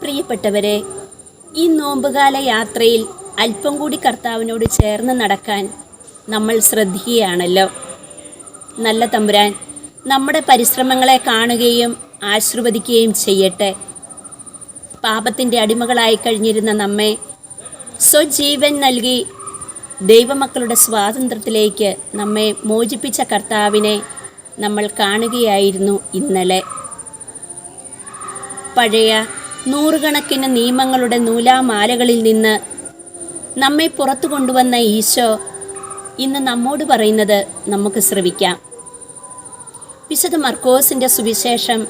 പ്രിയപ്പെട്ടവരെ ഈ നോമ്പുകാല യാത്രയിൽ അല്പം കൂടി കർത്താവിനോട് ചേർന്ന് നടക്കാൻ നമ്മൾ ശ്രദ്ധിക്കുകയാണല്ലോ നല്ല തമ്പുരാൻ നമ്മുടെ പരിശ്രമങ്ങളെ കാണുകയും ആശീർവദിക്കുകയും ചെയ്യട്ടെ. പാപത്തിന്റെ അടിമകളായി കഴിഞ്ഞിരുന്ന നമ്മെ സ്വജീവൻ നൽകി ദൈവമക്കളുടെ സ്വാതന്ത്ര്യത്തിലേക്ക് നമ്മെ മോചിപ്പിച്ച കർത്താവിനെ നമ്മൾ കാണുകയായിരുന്നു ഇന്നലെ. പഴയ നൂറുകണക്കിന് നിയമങ്ങളുടെ നൂലാമാലകളിൽ നിന്ന് നമ്മെ പുറത്തു കൊണ്ടുവന്ന ഈശോ ഇന്ന് നമ്മോട് പറയുന്നത് നമുക്ക് ശ്രവിക്കാം. വിശുദ്ധ മർക്കോസിന്റെ സുവിശേഷം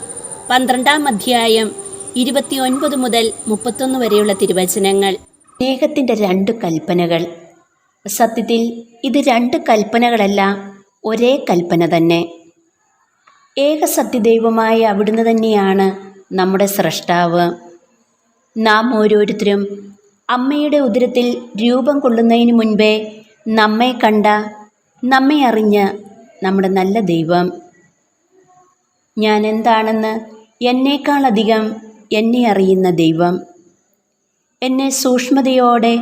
പന്ത്രണ്ടാം അധ്യായം ഇരുപത്തിയൊൻപത് മുതൽ മുപ്പത്തൊന്ന് വരെയുള്ള തിരുവചനങ്ങൾ. സ്നേഹത്തിന്റെ രണ്ട് കൽപ്പനകൾ. സത്യത്തിൽ ഇത് രണ്ട് കൽപ്പനകളല്ല ഒരേ കൽപ്പന തന്നെ. ഏക സത്യദൈവമായി അവിടുന്ന് തന്നെയാണ് നമ്മുടെ സ്രഷ്ടാവ്. നാം ഓരോരുത്തരും അമ്മയുടെ ഉദരത്തിൽ രൂപം കൊള്ളുന്നതിന് മുൻപേ നമ്മെ കണ്ട നമ്മെ അറിഞ്ഞ നമ്മുടെ നല്ല ദൈവം. ഞാൻ എന്താണെന്ന് എന്നേക്കാളധികം എന്നെ അറിയുന്ന ദൈവം. എന്നെ സൂക്ഷ്മതയോടെ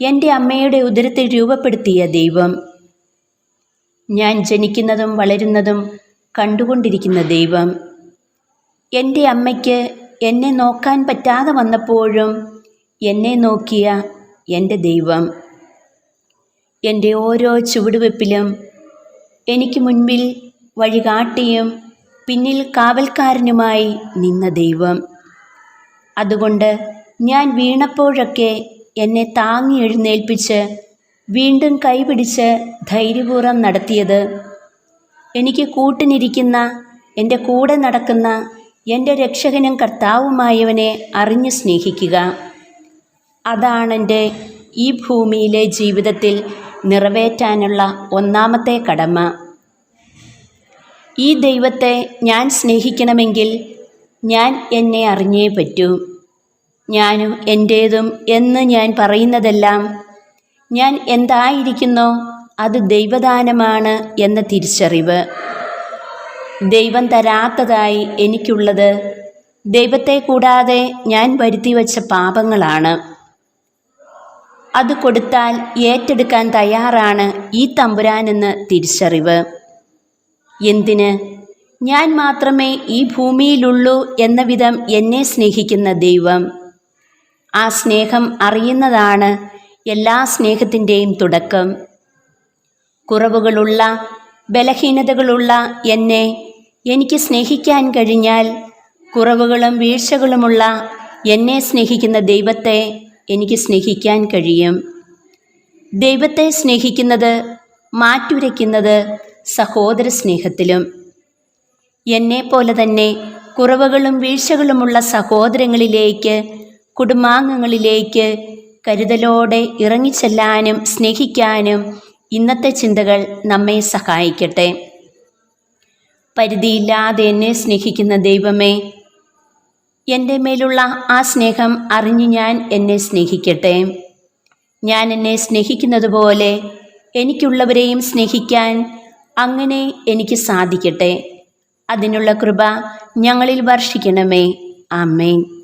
എന്റെ അമ്മയുടെ ഉദരത്തിൽ രൂപപ്പെടുത്തിയ ദൈവം. ഞാൻ ജനിക്കുന്നതും വളരുന്നതും കണ്ടുകൊണ്ടിരിക്കുന്ന ദൈവം. എന്റെ അമ്മയ്ക്ക് എന്നെ നോക്കാൻ പറ്റാതെ വന്നപ്പോഴും എന്നെ നോക്കിയ എന്റെ ദൈവം. എന്റെ ഓരോ ചുവടുവെപ്പിലും എനിക്ക് മുൻപിൽ വഴികാട്ടിയും പിന്നിൽ കാവൽക്കാരനുമായി നിന്ന ദൈവം. അതുകൊണ്ട് ഞാൻ വീണപ്പോഴൊക്കെ എന്നെ താങ്ങി എഴുന്നേൽപ്പിച്ച് വീണ്ടും കൈപിടിച്ച് ധൈര്യപൂർവം നടത്തിയത്. എനിക്ക് കൂട്ടിനിരിക്കുന്ന എന്റെ കൂടെ നടക്കുന്ന എന്റെ രക്ഷകനും കർത്താവുമായവനെ അറിഞ്ഞു സ്നേഹിക്കുക. അതാണെന്റെ ഈ ഭൂമിയിലെ ജീവിതത്തിൽ നിറവേറ്റാനുള്ള ഒന്നാമത്തെ കടമ. ഈ ദൈവത്തെ ഞാൻ സ്നേഹിക്കണമെങ്കിൽ ഞാൻ എന്നെ അറിഞ്ഞേ പറ്റൂ. ഞാനും എന്റേതും എന്ന് ഞാൻ പറയുന്നതെല്ലാം ഞാൻ എന്തായിരിക്കുന്നോ അത് ദൈവദാനമാണ് എന്ന തിരിച്ചറിവ്. ദൈവം തരാത്തതായി എനിക്കുള്ളത്. ദൈവത്തെ കൂടാതെ ഞാൻ വരുത്തി വച്ച പാപങ്ങളാണ്. അത് കൊടുത്താൽ ഏറ്റെടുക്കാൻ തയ്യാറാണ് ഈ തമ്പുരാനെന്ന് തിരിച്ചറിവ്. എന്തിന്? ഞാൻ മാത്രമേ ഈ ഭൂമിയിലുള്ളൂ എന്ന വിധം എന്നെ സ്നേഹിക്കുന്ന ദൈവം. ആ സ്നേഹം അറിയുന്നതാണ് എല്ലാ സ്നേഹത്തിന്റെയും തുടക്കം. കുറവുകളുള്ള ബലഹീനതകളുള്ള എന്നെ എനിക്ക് സ്നേഹിക്കാൻ കഴിഞ്ഞാൽ കുറവുകളും വീഴ്ചകളുമുള്ള എന്നെ സ്നേഹിക്കുന്ന ദൈവത്തെ എനിക്ക് സ്നേഹിക്കാൻ കഴിയും. ദൈവത്തെ സ്നേഹിക്കുന്നത് മാറ്റുരയ്ക്കുന്നത് സഹോദര സ്നേഹത്തിലും. എന്നെപ്പോലെ തന്നെ കുറവുകളും വീഴ്ചകളുമുള്ള സഹോദരങ്ങളിലേക്ക് കുടുംബാംഗങ്ങളിലേക്ക് കരുതലോടെ ഇറങ്ങിച്ചെല്ലാനും സ്നേഹിക്കാനും ഇന്നത്തെ ചിന്തകൾ നമ്മെ സഹായിക്കട്ടെ. പരിധിയില്ലാതെ എന്നെ സ്നേഹിക്കുന്ന ദൈവമേ എന്റെ മേലുള്ള ആ സ്നേഹം അറിഞ്ഞ് ഞാൻ എന്നെ സ്നേഹിക്കട്ടെ. ഞാൻ എന്നെ സ്നേഹിക്കുന്നത് പോലെ എനിക്കുള്ളവരെയും സ്നേഹിക്കാൻ അങ്ങനെ എനിക്ക് സാധിക്കട്ടെ. അതിനുള്ള കൃപ ഞങ്ങളിൽ വർഷിക്കണമേ. ആമേൻ.